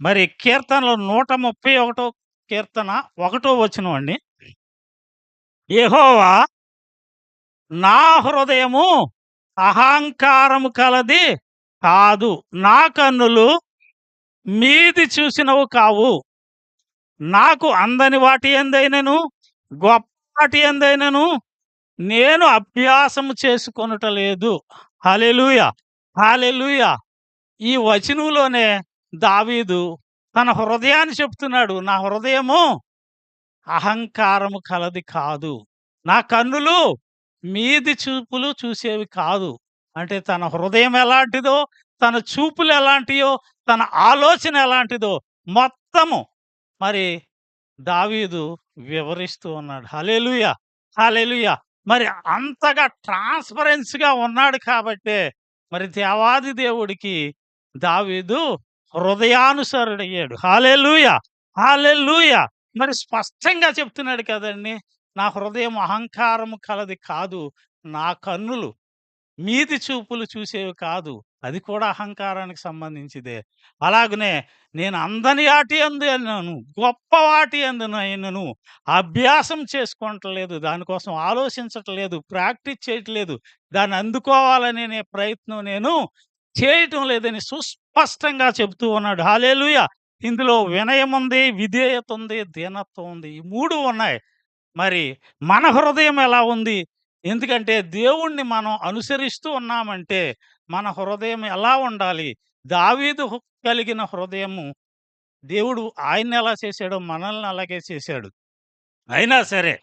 మరి కీర్తనలో నూట ముప్పై ఒకటో కీర్తన ఒకటో వచ్చిన అండి. ఏహోవా నా హృదయము అహంకారము కలది కాదు నా కన్నులు మీది చూసినవు కావు. నాకు అందని వాటి ఎందైనను గొప్ప వాటి ఎందైనను నేను అభ్యాసము చేసుకొనుట లేదు హాలెలుయ హాలెలూయ ఈ వచనంలోనే దావీదు తన హృదయాన్ని చెప్తున్నాడు నా హృదయము అహంకారము కలది కాదు. నా కన్నులు మీది చూపులు చూసేవి కాదు. అంటే తన హృదయం ఎలాంటిదో తన చూపులు ఎలాంటియో తన ఆలోచన ఎలాంటిదో మొత్తము మరి దావీదు వివరిస్తూ ఉన్నాడు. హలేలుయ హలేలుయ మరి అంతగా ట్రాన్స్పరెన్స్గా ఉన్నాడు కాబట్టే మరి దేవాది దేవుడికి దావీదు హృదయానుసరుడయ్యాడు హాలెలుయ! హాలెలుయ! మరి స్పష్టంగా చెప్తున్నాడు కదండి నా హృదయం అహంకారము కలది కాదు నా కన్నులు మీది చూపులు చూసేవి కాదు అది కూడా అహంకారానికి సంబంధించిదే. అలాగనే నేను అందని వాటి అందు అన్నాను గొప్ప వాటి అందునైనను అభ్యాసం చేసుకోవట్లేదు దానికోసం ఆలోచించట్లేదు ప్రాక్టీస్ చేయట్లేదు దాన్ని అందుకోవాలనే ప్రయత్నం నేను చేయటం లేదని సుస్పష్టంగా చెబుతూ ఉన్నాడు. హాలేలుయ! ఇందులో వినయం ఉంది విధేయత ఉంది దీనత్వం ఉంది. ఈ మూడు ఉన్నాయి. మరి మన హృదయం ఎలా ఉంది? ఎందుకంటే దేవుణ్ణి మనం అనుసరిస్తూ ఉన్నామంటే మన హృదయం ఎలా ఉండాలి? దావీదు కలిగిన హృదయము దేవుడు ఆయన్ని ఎలా చేశాడో మనల్ని అలాగే చేశాడు. అయినా సరే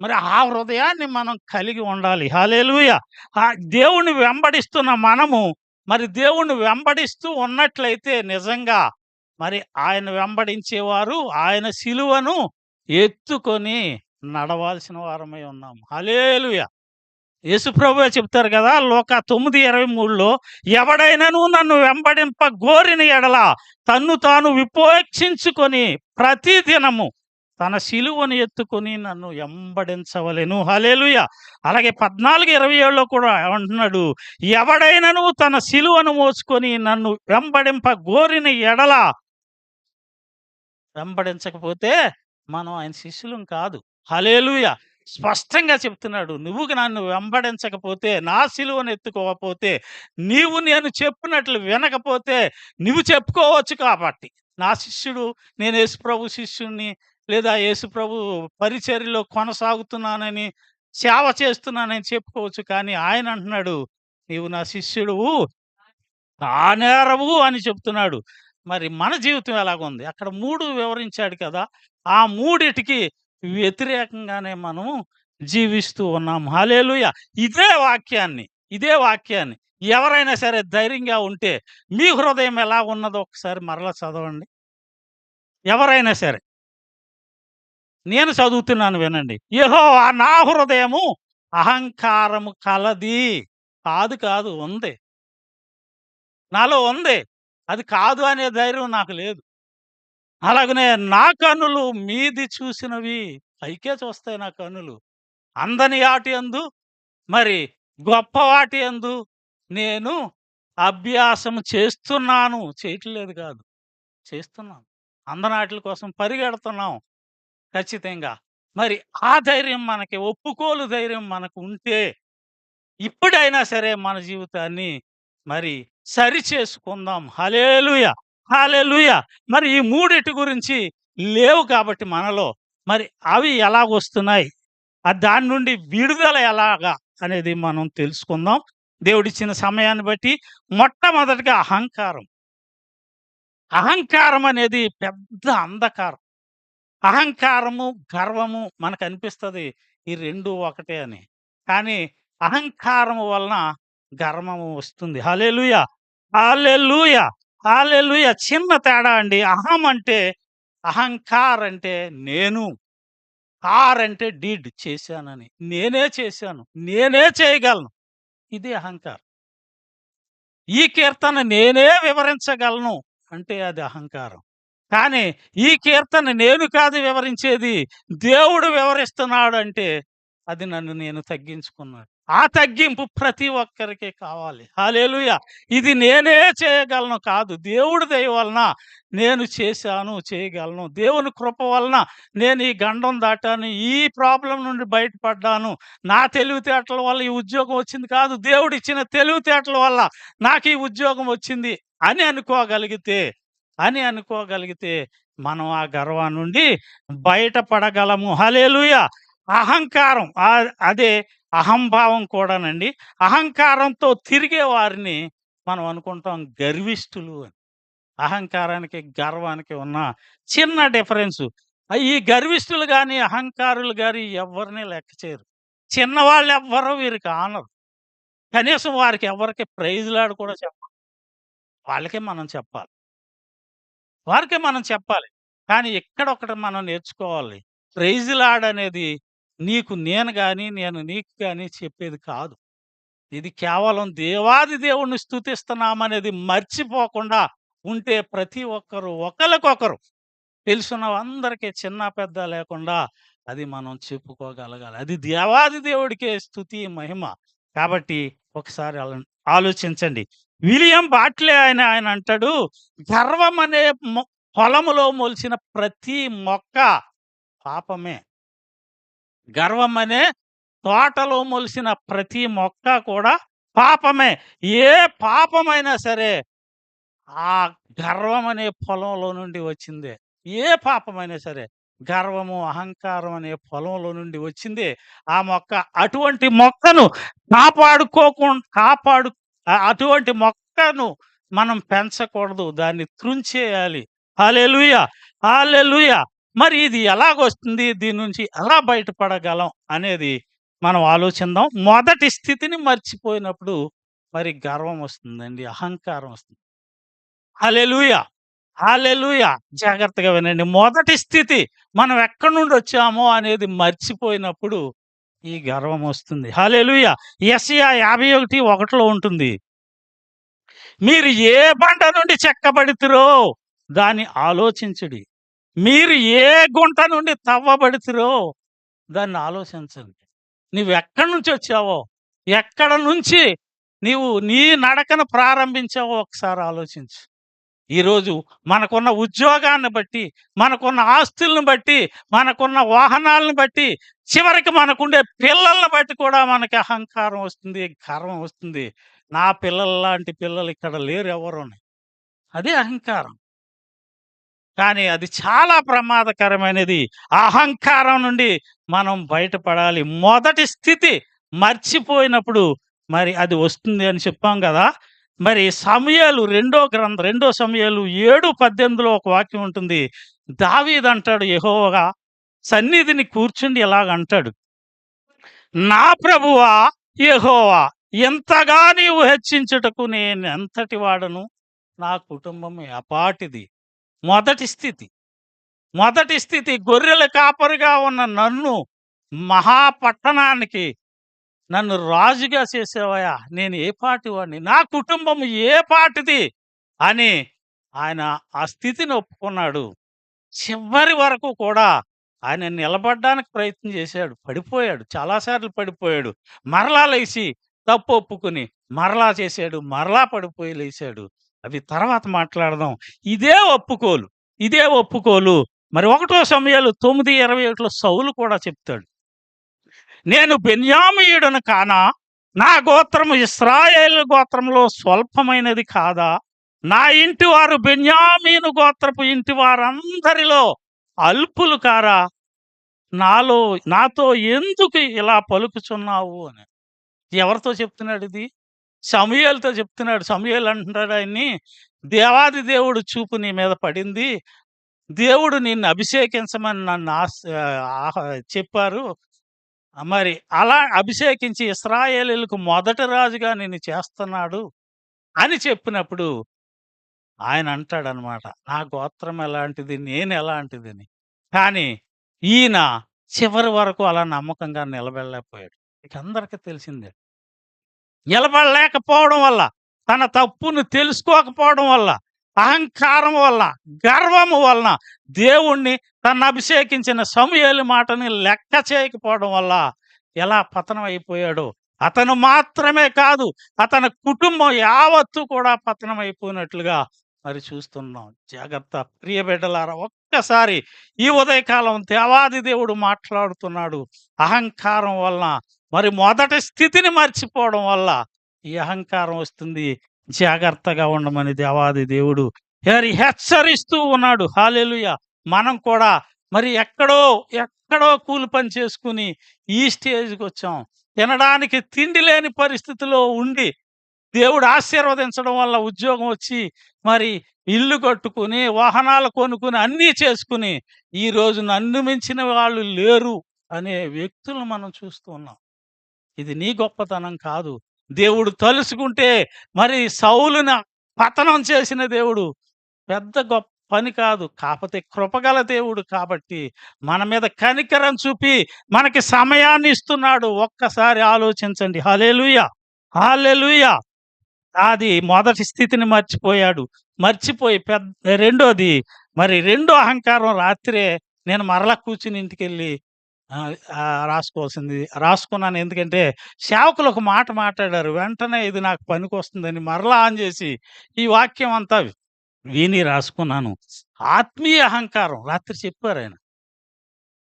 మరి ఆ హృదయాన్ని మనం కలిగి ఉండాలి. హాలేలుయ! ఆ దేవుణ్ణి వెంబడిస్తున్న మనము మరి దేవుణ్ణి వెంబడిస్తూ ఉన్నట్లయితే నిజంగా మరి ఆయన వెంబడించేవారు ఆయన శిలువను ఎత్తుకొని నడవాల్సిన వారమై ఉన్నాం హలేలుయ యేసుప్రభు చెప్తారు కదా లోక తొమ్మిది ఇరవై మూడులో ఎవడైనాను నన్ను వెంబడింప గోరిన ఎడల తన్ను తాను విపోక్షించుకొని ప్రతి దినము తన శిలువను ఎత్తుకొని నన్ను వెంబడించవలెను హలేలుయ అలాగే పద్నాలుగు ఇరవై ఏడులో కూడా అంటున్నాడు ఎవడైనను తన శిలువను మోసుకొని నన్ను వెంబడింప గోరిన ఎడల వెంబడించకపోతే మనం ఆయన శిష్యులం కాదు. హలేలుయ స్పష్టంగా చెప్తున్నాడు నువ్వు నన్ను వెంబడించకపోతే నా సిలువను ఎత్తుకోకపోతే నీవు నేను చెప్పినట్లు వినకపోతే నువ్వు చెప్పుకోవచ్చు కాబట్టి. నా శిష్యుడు నేను యేసుప్రభు శిష్యుణ్ణి లేదా యేసుప్రభు పరిచర్యలో కొనసాగుతున్నానని సేవ చేస్తున్నానని చెప్పుకోవచ్చు. కానీ ఆయన అంటున్నాడు నీవు నా శిష్యుడువు నేరవు అని చెప్తున్నాడు. మరి మన జీవితం ఎలాగుంది అక్కడ మూడు వివరించాడు కదా ఆ మూడిటికి వ్యతిరేకంగానే మనం జీవిస్తూ ఉన్నాం. హాలేలుయ ఇదే వాక్యాన్ని ఇదే వాక్యాన్ని ఎవరైనా సరే ధైర్యంగా ఉంటే మీ హృదయం ఎలా ఉన్నదో ఒకసారి మరలా చదవండి. ఎవరైనా సరే నేను చదువుతున్నాను వినండి. ఏహో నా హృదయము అహంకారము కలది. కాదు కాదు ఉంది. నాలో ఉంది. అది కాదు అనే ధైర్యం నాకు లేదు. అలాగనే నా కన్నులు మీది చూసినవి పైకే చూస్తాయి నా కన్నులు. అందని ఆటి అందు మరి గొప్ప వాటి అందు నేను అభ్యాసం చేస్తున్నాను. చేయట్లేదు కాదు. చేస్తున్నాం అందనాటిల కోసం పరిగెడుతున్నాం. ఖచ్చితంగా. మరి ఆ ధైర్యం మనకి ఒప్పుకోలు ధైర్యం మనకు ఉంటే ఇప్పుడైనా సరే మన జీవితాన్ని మరి సరి చేసుకుందాం. హలేలుయ హలేలుయ మరి ఈ మూడిటి గురించి లేవు కాబట్టి మనలో. మరి అవి ఎలా వస్తున్నాయి? ఆ దాని నుండి విడుదల ఎలాగా అనేది మనం తెలుసుకుందాం. దేవుడిచ్చిన సమయాన్ని బట్టి మొట్టమొదటిగా అహంకారం. అహంకారం అనేది పెద్ద అంధకారం. అహంకారము గర్వము మనకు అనిపిస్తుంది ఈ రెండు ఒకటే అని. కానీ అహంకారము వలన గర్వము వస్తుంది. హాలేలుయ హాలేలుయ హాలేలుయ చిన్న తేడా అండి. అహం అంటే అహంకార్ అంటే నేను. కార్ అంటే డీడ్ చేశానని. నేనే చేశాను. నేనే చేయగలను. ఇది అహంకారం. ఈ కీర్తన నేనే వివరించగలను అంటే అది అహంకారం. కానీ ఈ కీర్తన నేను కాదు వివరించేది దేవుడు వివరిస్తున్నాడు అంటే అది నన్ను నేను తగ్గించుకున్నాను ఆ తగ్గింపు ప్రతి ఒక్కరికి కావాలి. హాలేలుయ! ఇది నేనే చేయగలను కాదు. దేవుడి దయ వలన నేను చేశాను చేయగలను. దేవుని కృప వలన నేను ఈ గండం దాటాను ఈ ప్రాబ్లం నుండి బయటపడ్డాను. నా తెలివితేటల వల్ల ఈ ఉద్యోగం వచ్చింది కాదు. దేవుడు ఇచ్చిన తెలివితేటల వల్ల నాకు ఈ ఉద్యోగం వచ్చింది అని అనుకోగలిగితే అని అనుకోగలిగితే మనం ఆ గర్వం నుండి బయటపడగలము. హలేలుయ అహంకారం. అదే అహంభావం కూడానండి. అహంకారంతో తిరిగే వారిని మనం అనుకుంటాం గర్విష్ఠులు అని. అహంకారానికి గర్వానికి ఉన్న చిన్న డిఫరెన్స్. ఈ గర్విష్ఠులు కానీ అహంకారులు కానీ ఎవరిని లెక్క చేయరు. చిన్నవాళ్ళు ఎవ్వరూ వీరికి ఆనరు. కనీసం వారికి ఎవరికి ప్రైజ్లాడు కూడా చెప్పాలి వాళ్ళకే మనం చెప్పాలి. వారికే మనం చెప్పాలి. కానీ ఇక్కడ ఒకటి మనం నేర్చుకోవాలి. ప్రైజ్లాడ్ అనేది నీకు నేను కానీ నేను నీకు కానీ చెప్పేది కాదు. ఇది కేవలం దేవాది దేవుణ్ణి స్థుతిస్తున్నామనేది మర్చిపోకుండా ఉంటే ప్రతి ఒక్కరు ఒకరికొకరు తెలుసున్న అందరికీ చిన్న పెద్ద లేకుండా అది మనం చెప్పుకోగలగాలి. అది దేవాది దేవుడికే స్థుతి మహిమ. కాబట్టి ఒకసారి ఆలోచించండి. విలియం బాట్లే ఆయన ఆయన అంటాడు గర్వం అనే మొ- పొలములో మొలిచిన ప్రతి మొక్క పాపమే. గర్వం అనే తోటలో మొలిసిన ప్రతి మొక్క కూడా పాపమే. ఏ పాపమైనా సరే ఆ గర్వం అనే పొలంలో నుండి వచ్చిందే. ఏ పాపమైనా సరే గర్వము అహంకారం అనే పొలంలో నుండి వచ్చింది. ఆ మొక్క అటువంటి మొక్కను కాపాడుకోకుండా కాపాడు అటువంటి మొక్కను మనం పెంచకూడదు. దాన్ని త్రుంచేయాలి హాలెలుయ హాలెలుయ మరి ఇది ఎలాగొస్తుంది? దీని నుంచి ఎలా బయటపడగలం అనేది మనం ఆలోచిద్దాం. మొదటి స్థితిని మర్చిపోయినప్పుడు మరి గర్వం వస్తుందండి. అహంకారం వస్తుంది. హాలెలుయ హాలెలుయ జాగ్రత్తగా వినండి. మొదటి స్థితి మనం ఎక్కడి నుండి వచ్చామో అనేది మర్చిపోయినప్పుడు ఈ గర్వం వస్తుంది. హాలెలుయ ఎస్యా యాభై ఒకటి ఒకటిలో ఉంటుంది. మీరు ఏ పంట నుండి చెక్కబడితిరో దాన్ని ఆలోచించుడి. మీరు ఏ గుంట నుండి తవ్వబడితిరో దాన్ని ఆలోచించండి. నువ్వు ఎక్కడి నుంచి వచ్చావో ఎక్కడ నుంచి నీవు నీ నడకను ప్రారంభించావో ఒకసారి ఆలోచించు. ఈరోజు మనకున్న ఉద్యోగాన్ని బట్టి మనకున్న ఆస్తులను బట్టి మనకున్న వాహనాలను బట్టి చివరికి మనకుండే పిల్లల్ని బట్టి కూడా మనకి అహంకారం వస్తుంది గర్వం వస్తుంది. నా పిల్లల లాంటి పిల్లలు ఇక్కడ లేరు ఎవరు అదే అహంకారం. కానీ అది చాలా ప్రమాదకరమైనది. ఆ అహంకారం నుండి మనం బయటపడాలి. మొదటి స్థితి మర్చిపోయినప్పుడు మరి అది వస్తుంది అని చెప్పాం కదా. మరి సమయాలు రెండో గ్రంథ రెండో సమయాలు ఏడు పద్దెనిమిదిలో ఒక వాక్యం ఉంటుంది. దావీద్ అంటాడు సన్నిధిని కూర్చుండి ఇలాగంటాడు నా ప్రభువా యహోవా ఎంతగా నీవు హెచ్చించుటకు నేను ఎంతటి వాడను? నా కుటుంబం అపాటిది మొదటి స్థితి. మొదటి స్థితి గొర్రెల కాపరిగా ఉన్న నన్ను మహాపట్టణానికి నన్ను రాజుగా చేసేవాయా నేను ఏ పాటి వాడిని? నా కుటుంబం ఏ పాటిది అని ఆయన ఆ స్థితిని ఒప్పుకున్నాడు. చివరి వరకు కూడా ఆయన నిలబడడానికి ప్రయత్నం చేశాడు. పడిపోయాడు. చాలాసార్లు పడిపోయాడు. మరలా లేచి తప్పు ఒప్పుకుని మరలా చేశాడు. మరలా పడిపోయి లేచాడు. అవి తర్వాత మాట్లాడదాం. ఇదే ఒప్పుకోలు. ఇదే ఒప్పుకోలు. మరి ఒకటో సమయాలు తొమ్మిది ఇరవై ఒకటిలో సౌలు కూడా చెప్తాడు. నేను బెన్యామీయుడను కానా? నా గోత్రము ఇస్రాయేల్ గోత్రంలో స్వల్పమైనది కాదా? నా ఇంటి వారు బెన్యామీను గోత్రపు ఇంటి వారందరిలో అల్పులు కారా? నాలో నాతో ఎందుకు ఇలా పలుకుచున్నావు అని. ఎవరితో చెప్తున్నాడు ఇది? సమయలతో చెప్తున్నాడు. సమయలు అంటున్నాడు ఆయన్ని దేవాది దేవుడు చూపు నీ మీద పడింది. దేవుడు నిన్ను అభిషేకించమని నన్ను ఆశ చెప్పారు. మరి అలా అభిషేకించి ఇస్రాయేలీలకు మొదటి రాజుగా నిన్ను చేస్తున్నాడు అని చెప్పినప్పుడు ఆయన అంటాడనమాట నా గోత్రం ఎలాంటిది నేను ఎలాంటిదని. కానీ ఈయన చివరి వరకు అలా నమ్మకంగా నిలబడలేకపోయాడు. ఇక అందరికీ తెలిసిందే. నిలబడలేకపోవడం వల్ల తన తప్పును తెలుసుకోకపోవడం వల్ల అహంకారం వల్ల గర్వము వలన దేవుణ్ణి తను అభిషేకించిన సమయలు మాటని లెక్క చేయకపోవడం వల్ల ఎలా పతనం అయిపోయాడో? అతను మాత్రమే కాదు అతని కుటుంబం యావత్తు కూడా పతనం అయిపోయినట్లుగా మరి చూస్తున్నాం. జాగ్రత్త. ప్రియ బిడ్డలారా ఒక్కసారి ఈ ఉదయకాలం దేవాది దేవుడు మాట్లాడుతున్నాడు. అహంకారం వలన మరి మొదటి స్థితిని మర్చిపోవడం వల్ల ఈ అహంకారం వస్తుంది. జాగ్రత్తగా ఉండమని దేవాది దేవుడు మరి హెచ్చరిస్తూ ఉన్నాడు. హాలేలుయ. మనం కూడా మరి ఎక్కడో ఎక్కడో కూలి పని చేసుకుని ఈ స్టేజ్కి వచ్చాం. తినడానికి తిండి లేని పరిస్థితిలో ఉండి దేవుడు ఆశీర్వదించడం వల్ల ఉద్యోగం వచ్చి మరి ఇల్లు కట్టుకుని వాహనాలు కొనుక్కుని అన్నీ చేసుకుని ఈ రోజు నన్ను మించిన వాళ్ళు లేరు అనే వ్యక్తులను మనం చూస్తూ ఉన్నాం. ఇది నీ గొప్పతనం కాదు. దేవుడు తలుసుకుంటే మరి సౌలుని పతనం చేసిన దేవుడు పెద్ద గొప్ప పని కాదు. కాకపోతే కృపగల దేవుడు కాబట్టి మన మీద కనికరం చూపి మనకి సమయాన్ని ఇస్తున్నాడు. ఒక్కసారి ఆలోచించండి. హలేలుయ హాలెలుయ అది మొదటి స్థితిని మర్చిపోయాడు. మర్చిపోయి పెద్ద రెండోది మరి రెండో అహంకారం రాత్రే నేను మరలా కూర్చుని ఇంటికి వెళ్ళి ఆ, రాసుకోవాల్సింది. రాసుకున్నాను. ఎందుకంటే సేవకులు ఒక మాట మాట్లాడారు. వెంటనే ఇది నాకు పనికొస్తుందని మరలా ఆన్ చేసి ఈ వాక్యం అంతా విని రాసుకున్నాను. ఆత్మీయ అహంకారం. రాత్రి చెప్పారు ఆయన.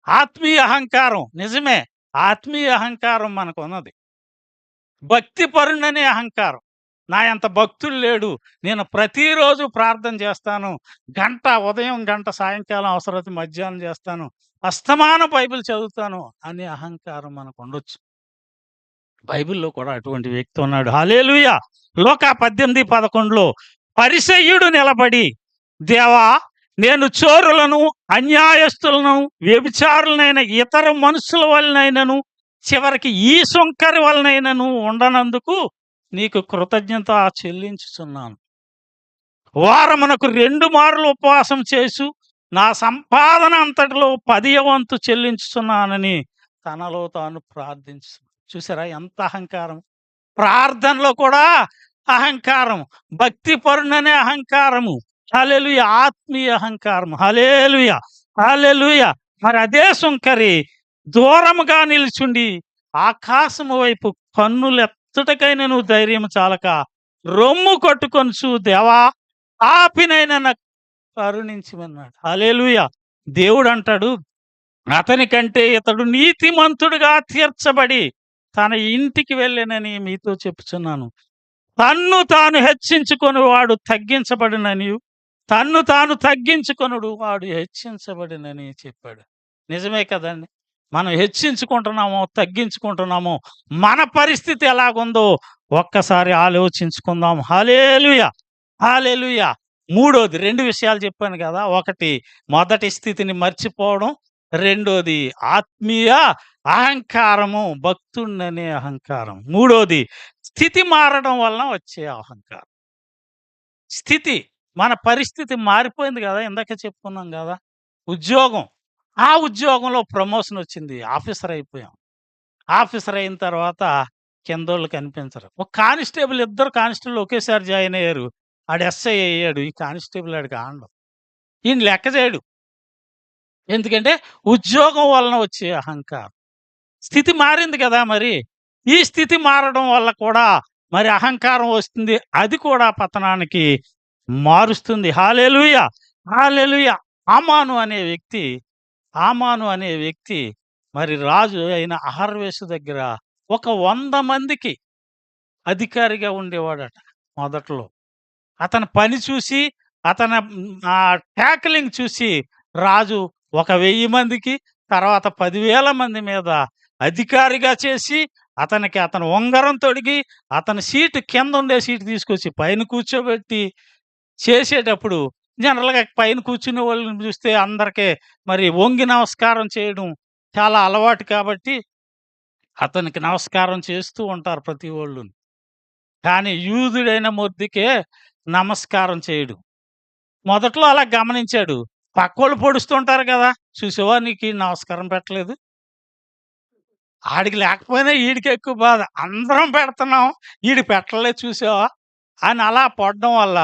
ఆత్మీయ అహంకారం. నిజమే. ఆత్మీయ అహంకారం మనకు ఉన్నది భక్తి పరుణనే అహంకారం. నా ఎంత భక్తుడు లేడు. నేను ప్రతిరోజు ప్రార్థన చేస్తాను. గంట ఉదయం గంట సాయంకాలం అవసరమైతే మధ్యాహ్నం చేస్తాను. అస్తమాన బైబిల్ చదువుతాను అనే అహంకారం మనకు ఉండొచ్చు బైబిల్లో కూడా అటువంటి వ్యక్తి ఉన్నాడు. హాలేలుయ లోక పద్దెనిమిది పదకొండులో పరిసయ్యుడు నిలబడి దేవా నేను చోరులను అన్యాయస్తులను వ్యభిచారులనైన ఇతర మనుషుల వలనైనను చివరికి ఈ సొంకరి వలనైనను ఉండనందుకు నీకు కృతజ్ఞత చెల్లించుచున్నాను. వారమునకు రెండు మార్లు ఉపవాసం చేసు నా సంపాదన అంతటిలో పదియ వంతు చెల్లించుతున్నానని తనలో తాను ప్రార్థించు చూసారా ఎంత అహంకారం? ప్రార్థనలో కూడా అహంకారం భక్తి పరుణనే అహంకారము. హలెలుయ ఆత్మీయ అహంకారం హలేలుయ హలెలుయ. మరి అదే సుంకరి దూరముగా నిల్చుండి ఆకాశము వైపు కన్నులెత్తటకైన నువ్వు ధైర్యం చాలక రొమ్ము కొట్టుకొనుచు దేవా ఆపినైనా నాకు కరుణించమన్నాడు. అలేలుయ దేవుడు అంటాడు అతని కంటే ఇతడు నీతిమంతుడుగా తీర్చబడి తన ఇంటికి వెళ్ళినని మీతో చెప్పుచున్నాను. తన్ను తాను హెచ్చించుకొని వాడు తగ్గించబడినని తన్ను తాను తగ్గించుకొనుడు వాడు హెచ్చించబడినని చెప్పాడు. నిజమే కదండి. మనం హెచ్చించుకుంటున్నామో తగ్గించుకుంటున్నామో మన పరిస్థితి ఎలాగుందో ఒక్కసారి ఆలోచించుకుందాం. హాలేలుయ హాలేలుయ మూడోది రెండు విషయాలు చెప్పాను కదా! ఒకటి మొదటి స్థితిని మర్చిపోవడం రెండోది ఆత్మీయ అహంకారము భక్తుడనే అహంకారం. మూడోది స్థితి మారడం వలన వచ్చే అహంకారం. స్థితి మన పరిస్థితి మారిపోయింది కదా! ఇందాక చెప్పుకున్నాం కదా! ఉద్యోగం ఆ ఉద్యోగంలో ప్రమోషన్ వచ్చింది ఆఫీసర్ అయిపోయాం. ఆఫీసర్ అయిన తర్వాత కిందోళ్ళు కనిపించరు. ఒక కానిస్టేబుల్ ఇద్దరు కానిస్టేబుల్ ఒకేసారి జాయిన్ అయ్యారు. ఆడు ఎస్ఐ అయ్యాడు ఈ కానిస్టేబుల్ ఆడికి ఆండం ఈయన లెక్క చేయడు. ఎందుకంటే ఉద్యోగం వలన వచ్చే అహంకారం. స్థితి మారింది కదా మరి. ఈ స్థితి మారడం వల్ల కూడా మరి అహంకారం వస్తుంది. అది కూడా పతనానికి మారుస్తుంది. హాలేలుయ! హాలేలుయ! ఆమాను అనే వ్యక్తి ఆమాను అనే వ్యక్తి మరి రాజు అయిన అహర్వేశు దగ్గర ఒక వంద మందికి అధికారిగా ఉండేవాడట మొదట్లో. అతని పని చూసి అతని ఆ ట్యాక్లింగ్ చూసి రాజు ఒక వెయ్యి మందికి తర్వాత పదివేల మంది మీద అధికారిగా చేసి అతనికి అతను ఉంగరం తొడిగి అతని సీటు కింద ఉండే సీటు తీసుకొచ్చి పైన కూర్చోబెట్టి చేసేటప్పుడు జనరల్గా పైన కూర్చునే వాళ్ళని చూస్తే అందరికీ మరి వంగి నమస్కారం చేయడం చాలా అలవాటు కాబట్టి అతనికి నమస్కారం చేస్తూ ఉంటారు ప్రతి వాళ్ళు కానీ యూదుడైన మొద్దికే నమస్కారం చేయడు. మొదట్లో అలా గమనించాడు. పక్కోళ్ళు పొడుస్తుంటారు కదా! చూసేవా నీకు నమస్కారం పెట్టలేదు? ఆడికి లేకపోయినా ఈడికి ఎక్కువ బాధ. అందరం పెడుతున్నాం. ఈడి పెట్టలేదు చూసావా? అని అలా పడడం వల్ల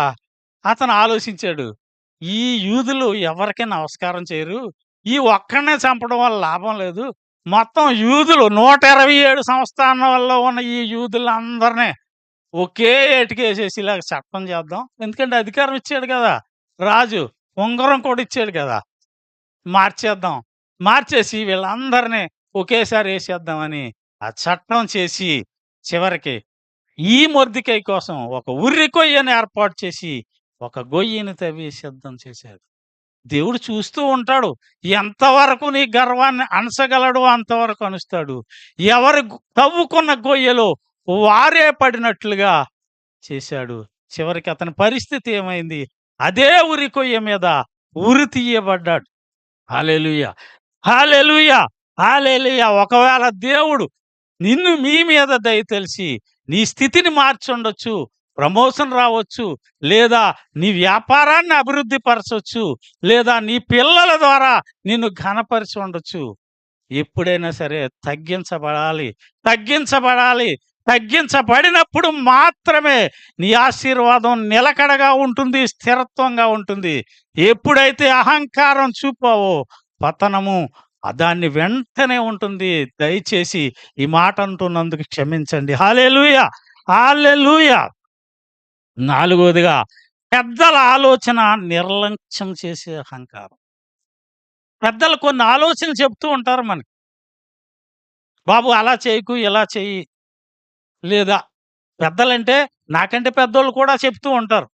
అతను ఆలోచించాడు. ఈ యూదులు ఎవరికీ నమస్కారం చేయరు. ఈ ఒక్కడనే చంపడం వల్ల లాభం లేదు. మొత్తం యూదులు నూట ఇరవై ఏడు సంస్థానాల్లో ఉన్న ఈ యూదులందరినీ ఒకే ఏటికేసేసి ఇలా చట్టం చేద్దాం. ఎందుకంటే అధికారం ఇచ్చాడు కదా. రాజు ఉంగరం కూడా ఇచ్చాడు కదా. మార్చేద్దాం. మార్చేసి వీళ్ళందరినీ ఒకేసారి వేసేద్దామని ఆ చట్టం చేసి చివరికి ఈ మొర్దికై కోసం ఒక ఉర్రి కొయ్యని ఏర్పాటు చేసి ఒక గొయ్యిని తవ్వి సిద్ధం చేశాడు. దేవుడు చూస్తూ ఉంటాడు. ఎంతవరకు నీ గర్వాన్ని అణసగలడు అంతవరకు అణుస్తాడు. ఎవరు తవ్వుకున్న గొయ్యలో వారే పడినట్లుగా చేశాడు. చివరికి అతని పరిస్థితి ఏమైంది? అదే ఉరి కొయ్య మీద ఉరి తీయబడ్డాడు. హాలెలుయ హాలెలుయ హాలెలుయ ఒకవేళ దేవుడు నిన్ను మీ మీద దయ తెలిసి నీ స్థితిని మార్చుండొచ్చు ప్రమోషన్ రావచ్చు లేదా నీ వ్యాపారాన్ని అభివృద్ధి పరచవచ్చు లేదా నీ పిల్లల ద్వారా నిన్ను ఘనపరిచి ఉండొచ్చు. ఎప్పుడైనా సరే తగ్గించబడాలి. తగ్గించబడాలి. తగ్గించబడినప్పుడు మాత్రమే నీ ఆశీర్వాదం నిలకడగా ఉంటుంది స్థిరత్వంగా ఉంటుంది. ఎప్పుడైతే అహంకారం చూపావో పతనము దాన్ని వెంటనే ఉంటుంది. దయచేసి ఈ మాట అంటున్నందుకు క్షమించండి. హాలేలుయ హాలేలుయ నాలుగోదిగా పెద్దల ఆలోచన నిర్లక్ష్యం చేసే అహంకారం. పెద్దలు కొన్ని ఆలోచనలు చెప్తూ ఉంటారు మనకి. బాబు అలా చేయకు ఇలా చెయ్యి లేదా పెద్దలంటే నాకంటే పెద్దోళ్ళు కూడా చెప్తూ ఉంటారు.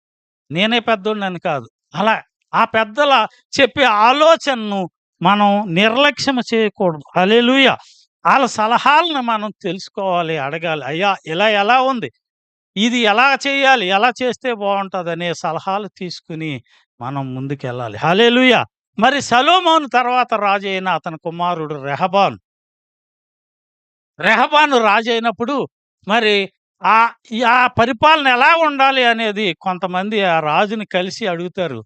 నేనే పెద్దోళ్ళని కాదు. అలా ఆ పెద్దల చెప్పే ఆలోచనను మనం నిర్లక్ష్యం చేయకూడదు. అలెలుయ వాళ్ళ సలహాలను మనం తెలుసుకోవాలి అడగాలి. అయ్యా ఇలా ఎలా ఉంది? ఇది ఎలా చేయాలి? ఎలా చేస్తే బాగుంటుంది అనే సలహాలు తీసుకుని మనం ముందుకెళ్ళాలి. హలేలుయ మరి సలోమోను తర్వాత రాజు అయిన అతని కుమారుడు రెహబాన్. రెహబాను రాజు అయినప్పుడు మరి ఆ ఆ పరిపాలన ఎలా ఉండాలి అనేది కొంతమంది ఆ రాజుని కలిసి అడుగుతారు.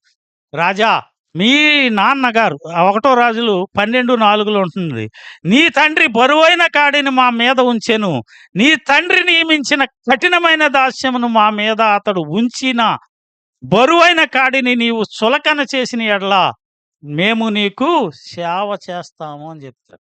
రాజా మీ నాన్నగారు ఒకటో రాజులు పన్నెండు నాలుగులో ఉంటుంది నీ తండ్రి బరువైన కాడిని మా మీద ఉంచెను. నీ తండ్రి నియమించిన కఠినమైన దాస్యమును మా మీద అతడు ఉంచిన బరువైన కాడిని నీవు చులకన చేసిన ఎడల మేము నీకు సేవ చేస్తాము అని చెప్తాడు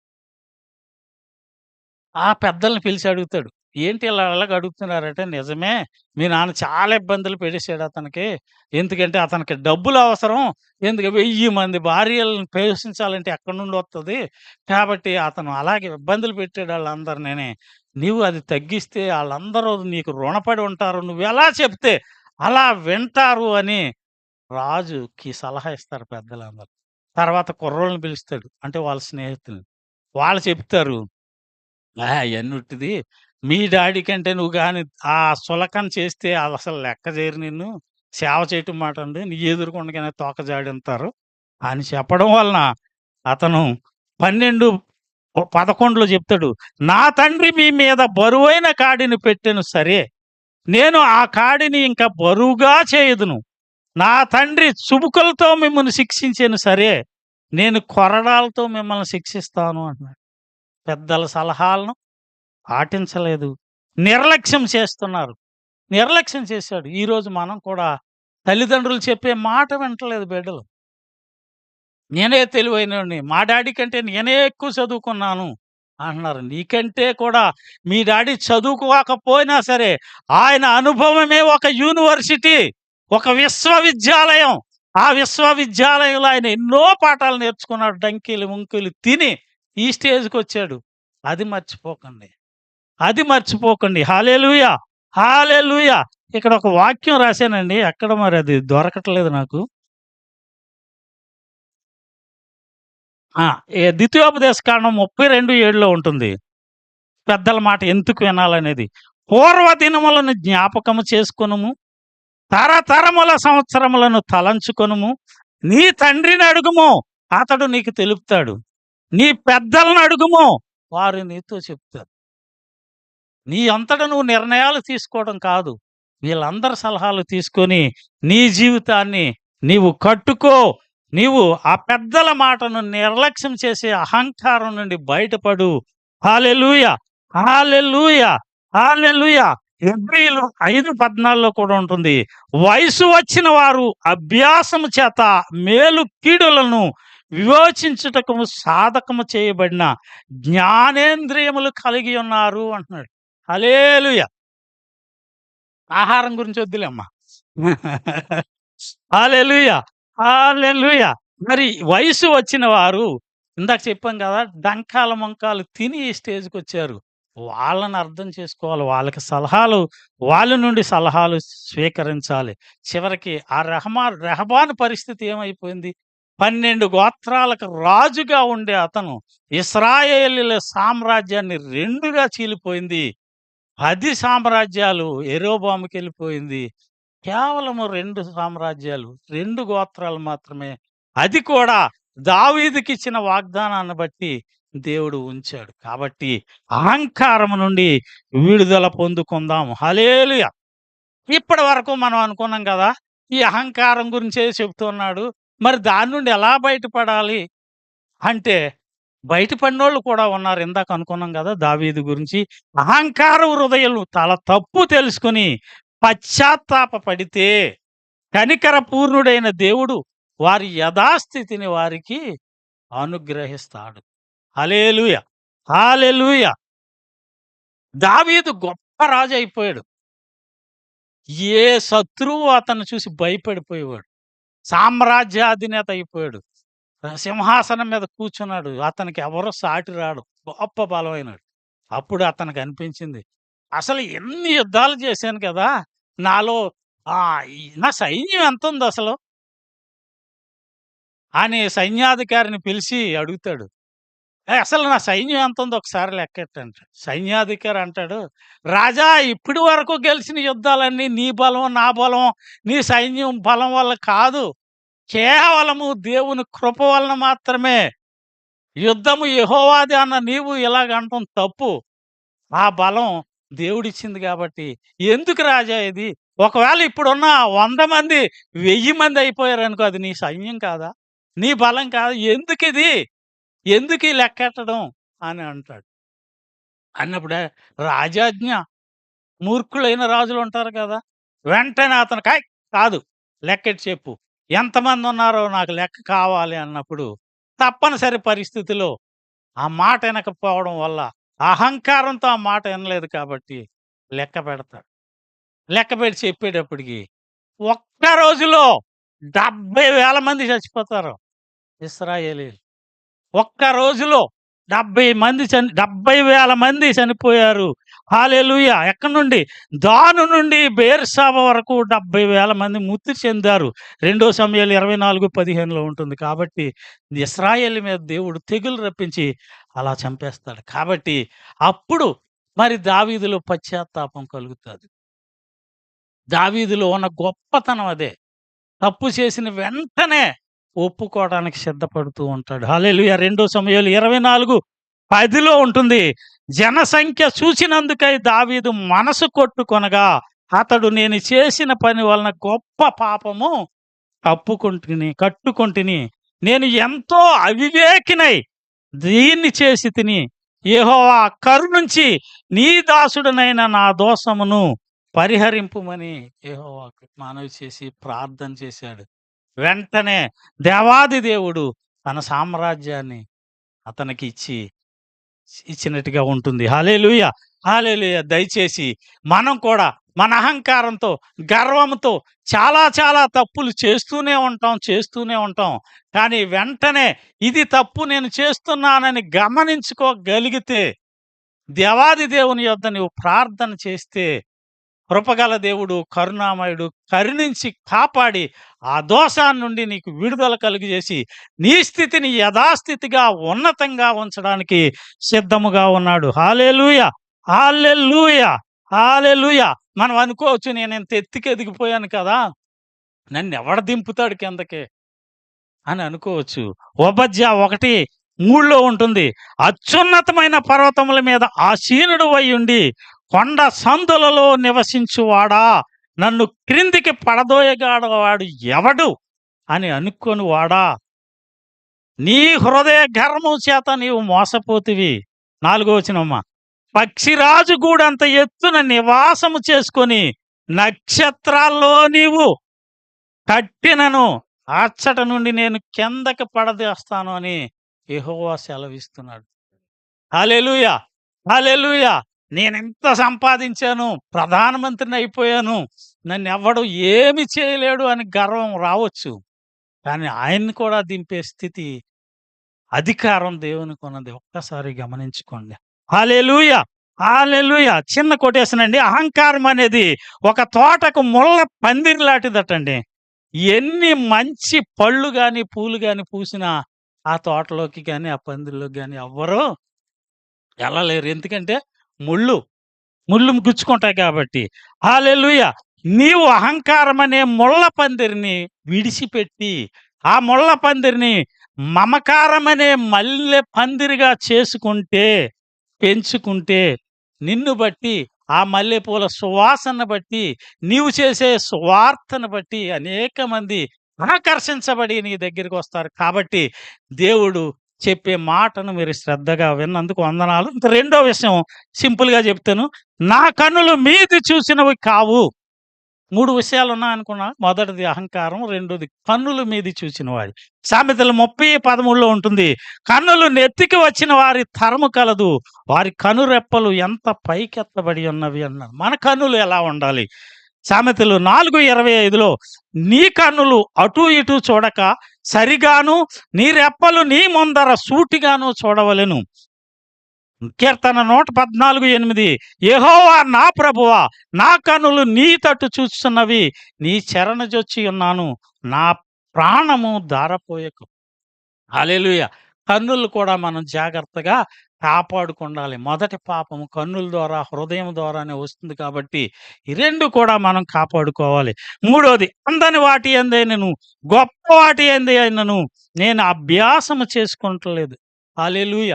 ఆ పెద్దల్ని పిలిచి అడుగుతాడు. ఏంటి ఇలా అలాగ అడుగుతున్నారంటే నిజమే మీ నాన్న చాలా ఇబ్బందులు పెట్టేశాడు అతనికి. ఎందుకంటే అతనికి డబ్బులు అవసరం. ఎందుకు వెయ్యి మంది భార్యలను పోషించాలంటే ఎక్కడి నుండి వస్తుంది కాబట్టి అతను అలాగే ఇబ్బందులు పెట్టాడు వాళ్ళందరినీ నీవు అది తగ్గిస్తే వాళ్ళందరూ నీకు రుణపడి ఉంటారు. నువ్వు ఎలా చెప్తే అలా వింటారు అని రాజుకి సలహా ఇస్తారు పెద్దలందరూ. తర్వాత కుర్రోళ్ళని పిలుస్తాడు. అంటే వాళ్ళ స్నేహితులు వాళ్ళు చెప్తారు "ఆ, అవన్నీ మీ డాడీ కంటే నువ్వు కానీ ఆ సులకం చేస్తే వాళ్ళు అసలు లెక్క చేయరు నిన్ను. సేవ చేయటం మాట అండి. నీ ఎదుర్కొండగానే తోక జాడింతారు. అని చెప్పడం వలన అతను పన్నెండు పదకొండులో చెప్తాడు నా తండ్రి మీ మీద బరువైన కాడిని పెట్టెను సరే. నేను ఆ కాడిని ఇంకా బరువుగా చేయదును. నా తండ్రి చుబుకలతో మిమ్మల్ని శిక్షించాను సరే. నేను కొరడాలతో మిమ్మల్ని శిక్షిస్తాను అంటున్నాడు. పెద్దల సలహాలను పాటించలేదు. నిర్లక్ష్యం చేస్తున్నారు. నిర్లక్ష్యం చేశాడు. ఈరోజు మనం కూడా తల్లిదండ్రులు చెప్పే మాట వింటలేదు బిడ్డలు. నేనే తెలివైనని మా డాడీ కంటే నేనే ఎక్కువ చదువుకున్నాను అంటున్నారు. నీకంటే కూడా మీ డాడీ చదువుకోకపోయినా సరే ఆయన అనుభవమే ఒక యూనివర్సిటీ ఒక విశ్వవిద్యాలయం. ఆ విశ్వవిద్యాలయంలో ఆయన ఎన్నో పాఠాలు నేర్చుకున్నాడు. డంకీలు ముంకీలు తిని ఈ స్టేజ్కి వచ్చాడు. అది మర్చిపోకండి. అది మర్చిపోకండి. హాలేలుయా! హాలేలుయా! ఇక్కడ ఒక వాక్యం రాశానండి. ఎక్కడ మరి అది దొరకట్లేదు నాకు. ద్వితీయోపదేశ కాండం ముప్పై రెండు ఏడులో ఉంటుంది. పెద్దల మాట ఎందుకు వినాలనేది. పూర్వ దినములను జ్ఞాపకము చేసుకొనుము తరతరముల సంవత్సరములను తలంచుకొనుము. నీ తండ్రిని అడుగుము అతడు నీకు తెలుపుతాడు. నీ పెద్దలను అడుగుము వారు నీతో చెప్తారు. నీ అంతట నువ్వు నిర్ణయాలు తీసుకోవడం కాదు. వీళ్ళందరి సలహాలు తీసుకొని నీ జీవితాన్ని నీవు కట్టుకో. నీవు ఆ పెద్దల మాటను నిర్లక్ష్యం చేసే అహంకారం నుండి బయటపడు. హాలెలుయ! హాలెలుయ! హాలెలుయ! ఎబ్రిలు ఐదు పద్నాలుగులో కూడా ఉంటుంది. వయసు వచ్చిన వారు అభ్యాసము చేత మేలు కీడులను వివేచించుటకు సాధకము చేయబడిన జ్ఞానేంద్రియములు కలిగి ఉన్నారు అంటున్నాడు. అలేలుయ ఆహారం గురించి వద్దులేమ్మా. Hallelujah hallelujah. మరి వయసు వచ్చిన వారు ఇందాక చెప్పాం కదా డంకాల మొంకాలు తిని ఈ స్టేజ్కి వచ్చారు. వాళ్ళని అర్థం చేసుకోవాలి. వాళ్ళకి సలహాలు వాళ్ళ నుండి సలహాలు స్వీకరించాలి. చివరికి ఆ రెహమా రెహబాన్ పరిస్థితి ఏమైపోయింది? పన్నెండు గోత్రాలకు రాజుగా ఉండే అతను ఇస్రాయేలీల సామ్రాజ్యాన్ని రెండుగా చీలిపోయింది. పది సామ్రాజ్యాలు ఎరోబాముకి వెళ్ళిపోయింది. కేవలము రెండు సామ్రాజ్యాలు రెండు గోత్రాలు మాత్రమే. అది కూడా దావీదుకి ఇచ్చిన వాగ్దానాన్ని బట్టి దేవుడు ఉంచాడు. కాబట్టి అహంకారం నుండి విడుదల పొందుకుందాం. హలేలుయ ఇప్పటి వరకు మనం అనుకున్నాం కదా ఈ అహంకారం గురించే చెబుతున్నాడు మరి దాని నుండి ఎలా బయటపడాలి? అంటే బయట పడినోళ్ళు కూడా ఉన్నారు. ఇందాక అనుకున్నాం కదా దావీదు గురించి. అహంకార హృదయాలు తల తప్పు తెలుసుకుని పశ్చాత్తాప పడితే కనికర పూర్ణుడైన దేవుడు వారి యథాస్థితిని వారికి అనుగ్రహిస్తాడు. హలేలుయ హాలెలుయ దావీదు గొప్ప రాజు అయిపోయాడు. ఏ శత్రువు అతను చూసి భయపడిపోయేవాడు. సామ్రాజ్యాధినేత అయిపోయాడు. సింహాసనం మీద కూర్చున్నాడు. అతనికి ఎవరో సాటి రాడు. గొప్ప బలమైనడు. అప్పుడు అతనికి అనిపించింది అసలు ఎన్ని యుద్ధాలు చేశాను కదా! నాలో ఆ నా సైన్యం ఎంత ఉంది అసలు? అని సైన్యాధికారిని పిలిచి అడుగుతాడు. "ఏ, అసలు నా సైన్యం ఎంత ఉంది ఒకసారి లెక్కెట్టంట సైన్యాధికారి అంటాడు రాజా ఇప్పటి వరకు గెలిచిన యుద్ధాలన్నీ నీ బలం నా బలం నీ సైన్యం బలం వల్ల కాదు. కేవలము దేవుని కృప వలన మాత్రమే. యుద్ధము యహోవాది అన్న నీవు ఇలాగ అంటాం తప్పు. ఆ బలం దేవుడిచ్చింది కాబట్టి. ఎందుకు రాజా ఇది? ఒకవేళ ఇప్పుడున్న వంద మంది వెయ్యి మంది అయిపోయారు అనుకో అది నీ సైన్యం కాదా? నీ బలం కాదు? ఎందుకు ఇది? ఎందుకు ఈ లెక్కెట్టడం అని అంటాడు. అన్నప్పుడే రాజాజ్ఞ మూర్ఖులైన రాజులు ఉంటారు కదా. వెంటనే అతను కాయ్ కాదు. లెక్కెట్టి చెప్పు. ఎంతమంది ఉన్నారో నాకు లెక్క కావాలి అన్నప్పుడు తప్పనిసరి పరిస్థితిలో ఆ మాట వినకపోవడం వల్ల అహంకారంతో ఆ మాట వినలేదు కాబట్టి లెక్క పెడతాడు. లెక్క పెట్టి చెప్పేటప్పటికి ఒక్క రోజులో డెబ్బై వేల మంది చచ్చిపోతారు ఇస్రాయేలీలు. ఒక్క రోజులో డెబ్బై మంది చని డెబ్బై వేల మంది చనిపోయారు హాలేలుయ. ఎక్కడి నుండి? దాను నుండి బేర్సాబ వరకు డెబ్బై వేల మంది మృతి చెందారు. రెండో సమయాలు ఇరవై నాలుగు పదిహేనులో ఉంటుంది. కాబట్టి ఇస్రాయేల్ మీద దేవుడు తెగులు రప్పించి అలా చంపేస్తాడు. కాబట్టి అప్పుడు మరి దావీదులో పశ్చాత్తాపం కలుగుతుంది. దావీదులో ఉన్న గొప్పతనం అదే. తప్పు చేసిన వెంటనే ఒప్పుకోవడానికి సిద్ధపడుతూ ఉంటాడు. హాలేలుయ. రెండో సమయాలు ఇరవై నాలుగు పదిలో ఉంటుంది. జనసంఖ్య చూసినందుకై దావీదు మనసు కొట్టుకొనగా అతడు నేను చేసిన పని వలన గొప్ప పాపము కప్పుకుంటుని కట్టుకుంటుని నేను ఎంతో అవివేకినై దీన్ని చేసి తిని ఏహోవా కరు నుంచి నీ దాసుడనైన నా దోషమును పరిహరింపుమని యెహోవాకు మనవి చేసి ప్రార్థన చేశాడు. వెంటనే దేవాది దేవుడు తన సామ్రాజ్యాన్ని అతనికి ఇచ్చి ఇచ్చినట్టుగా ఉంటుంది. హాలేలుయ హాలేలుయ దయచేసి మనం కూడా మన అహంకారంతో గర్వంతో చాలా చాలా తప్పులు చేస్తూనే ఉంటాం చేస్తూనే ఉంటాం. కానీ వెంటనే ఇది తప్పు నేను చేస్తున్నానని గమనించుకోగలిగితే దేవాది దేవుని యొద్ద నువ్వు ప్రార్థన చేస్తే కృపగల దేవుడు కరుణామయుడు కరుణించి కాపాడి ఆ దోషాన్ని నుండి నీకు విడుదల కలుగజేసి నీ స్థితిని యథాస్థితిగా ఉన్నతంగా ఉంచడానికి సిద్ధముగా ఉన్నాడు. హాలేలుయ హాలెలుయ హాలెలుయ మనం అనుకోవచ్చు నేను ఇంత ఎత్తుకి ఎదిగిపోయాను కదా నన్ను ఎవడ దింపుతాడు కిందకి? అని అనుకోవచ్చు. ఉపజ్య ఒకటి మూడులో ఉంటుంది అత్యున్నతమైన పర్వతముల మీద ఆసీనుడు ఉండి కొండ సందులలో నివసించువాడా? నన్ను క్రిందికి పడదోయగాడవాడు ఎవడు అని అనుకొని వాడా నీ హృదయ గర్వము చేత నీవు మోసపోతివి. నాలుగోచనమ్మ పక్షిరాజు గూడంత ఎత్తున నివాసము చేసుకొని నక్షత్రాల్లో నీవు కట్టినను అచ్చట నుండి నేను కిందకి పడదేస్తాను అని యెహోవా సెలవిస్తున్నాడు. హలెలుయా హలెలుయా నేను సంపాదించాను? ప్రధానమంత్రిని అయిపోయాను. నన్ను ఎవడు ఏమి చేయలేడు అని గర్వం రావచ్చు. కానీ ఆయన్ని కూడా దింపే స్థితి అధికారం దేవునికి ఉన్నది. ఒక్కసారి గమనించుకోండి. హాలేలుయ! హాలేలుయ! చిన్న కొటేషన్ అహంకారం అనేది ఒక తోటకు ముళ్ళ పందిరి లాంటిదటండి. ఎన్ని మంచి పళ్ళు కానీ పూలు కానీ పూసినా ఆ తోటలోకి కానీ ఆ పందిరిలోకి కానీ ఎవ్వరూ వెళ్ళలేరు. ఎందుకంటే ముళ్ళు ముళ్ళు గుచ్చుకుంటాయి కాబట్టి. హాలెలుయ నీవు అహంకారం అనే ముళ్ళ పందిరిని విడిచిపెట్టి ఆ ముళ్ళ పందిరిని మమకారం అనే మల్లె పందిరిగా చేసుకుంటే పెంచుకుంటే నిన్ను బట్టి ఆ మల్లెపూల సువాసన బట్టి నీవు చేసే సువార్తను బట్టి అనేక మంది ఆకర్షించబడి నీ దగ్గరికి వస్తారు. కాబట్టి దేవుడు చెప్పే మాటను మీరు శ్రద్ధగా విన్నందుకు వందనాలు. ఇంత రెండో విషయం సింపుల్గా చెప్తాను. నా కన్నులు మీది చూసినవి కావు. మూడు విషయాలు ఉన్నాయనుకున్నా. మొదటిది అహంకారం రెండోది కన్నులు మీది చూసిన వాడి సామెతలు ముప్పై పదమూడులో ఉంటుంది. కన్నులు నెత్తికి వచ్చిన వారి తరము కలదు. వారి కనురెప్పలు ఎంత పైకెత్తబడి ఉన్నవి అన్నారు మన కన్నులు ఎలా ఉండాలి? సామెతలు నాలుగు ఇరవై ఐదులో నీ కన్నులు అటు ఇటు చూడక సరిగాను నీ రెప్పలు నీ ముందర సూటిగాను చూడవలెను. కీర్తన నూట పద్నాలుగు ఎనిమిది ఏహోవా నా ప్రభువా నా కనులు నీ తట్టు చూస్తున్నవి నీ చరణజొచ్చి ఉన్నాను నా ప్రాణము దారపోయకు అలెలుయ కన్నులు కూడా మనం జాగ్రత్తగా కాపాడుకుండాలి. మొదటి పాపము కన్నుల ద్వారా హృదయం ద్వారానే వస్తుంది కాబట్టి ఈ రెండు కూడా మనం కాపాడుకోవాలి. మూడోది అందని వాటి ఎందైనను గొప్ప వాటి ఎందైనను నేను అభ్యాసము చేసుకుంటలేదు. అలెలుయ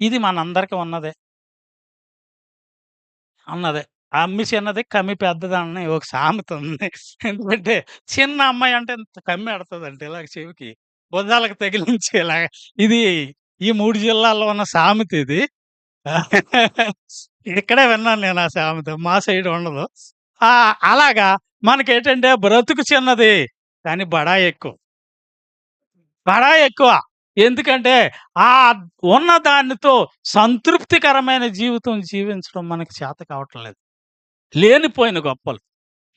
ఇది మనందరికీ ఉన్నదే. అన్నదే. అమ్మి చిన్నది కమ్మి పెద్దదని ఒక సామెత ఉంది. ఎందుకంటే చిన్న అమ్మాయి అంటే ఇంత కమ్మి ఆడుతుంది అంటే ఇలాగ చెవికి బుధాలకు తగిలించేలాగా. ఇది ఈ మూడు జిల్లాల్లో ఉన్న సామెత ఇది. ఇక్కడే విన్నాను నేను ఆ సామెత. మా సైడ్ ఉండదు. ఆ అలాగా మనకేంటంటే బ్రతుకు చిన్నది కానీ బడా ఎక్కువ. బడా ఎక్కువ. ఎందుకంటే ఆ ఉన్న దానితో సంతృప్తికరమైన జీవితం జీవించడం మనకి చేత కావటం లేదు. లేనిపోయిన గొప్పలు.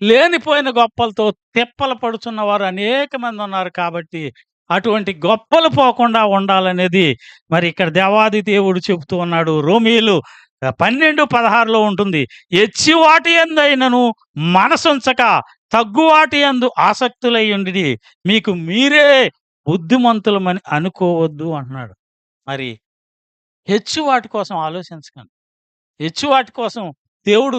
లేనిపోయిన గొప్పలతో తిప్పలు పడుచున్న వారు అనేక మంది ఉన్నారు కాబట్టి అటువంటి గొప్పలు పోకుండా ఉండాలనేది మరి ఇక్కడ దేవాది దేవుడు చెబుతూ ఉన్నాడు. రోమిలు పన్నెండు పదహారులో ఉంటుంది. ఎచ్చివాటి ఎందైనను మనసుంచక తగ్గువాటి ఎందు ఆసక్తులై ఉండి మీకు మీరే బుద్ధిమంతులమని అనుకోవద్దు అంటున్నాడు. మరి హెచ్చు వాటి కోసం ఆలోచించకండి. హెచ్చు వాటి కోసం దేవుడు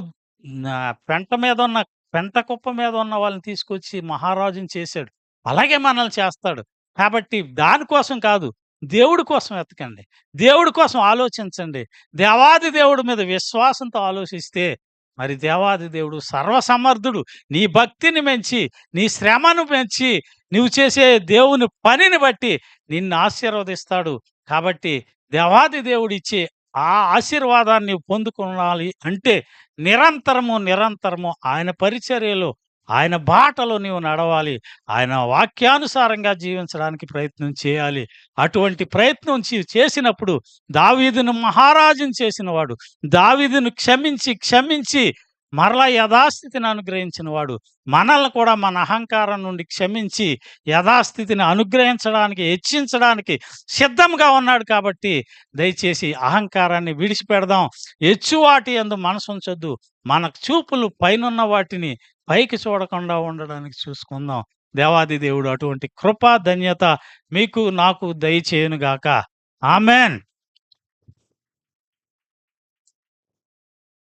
పెంట మీద ఉన్న పెంట కుప్ప మీద ఉన్న వాళ్ళని తీసుకొచ్చి మహారాజుని చేశాడు. అలాగే మనల్ని చేస్తాడు. కాబట్టి దానికోసం కాదు దేవుడి కోసం వెతకండి. దేవుడి కోసం ఆలోచించండి. దేవాది దేవుడి మీద విశ్వాసంతో ఆలోచిస్తే మరి దేవాది దేవుడు సర్వసమర్థుడు. నీ భక్తిని పెంచి నీ శ్రమను పెంచి నువ్వు చేసే దేవుని పనిని బట్టి నిన్ను ఆశీర్వదిస్తాడు. కాబట్టి దేవాది దేవుడు ఇచ్చే ఆ ఆశీర్వాదాన్ని పొందుకోవాలి అంటే నిరంతరము నిరంతరము ఆయన పరిచర్యలో ఆయన బాటలో నీవు నడవాలి. ఆయన వాక్యానుసారంగా జీవించడానికి ప్రయత్నం చేయాలి. అటువంటి ప్రయత్నం చే- చేసినప్పుడు దావీదును మహారాజును చేసినవాడు దావీదును క్షమించి క్షమించి మరలా యథాస్థితిని అనుగ్రహించిన వాడు మనల్ని కూడా మన అహంకారం నుండి క్షమించి యథాస్థితిని అనుగ్రహించడానికి హెచ్చించడానికి సిద్ధంగా ఉన్నాడు కాబట్టి దయచేసి అహంకారాన్ని విడిచిపెడదాం. ఎచ్చువాటి ఎందు మనసు ఉంచొద్దు మన చూపులు పైనున్న వాటిని పైకి చూడకుండా ఉండడానికి చూసుకుందాం. దేవాది దేవుడు అటువంటి కృపా ధన్యత మీకు నాకు దయచేయునుగాక. ఆమెన్.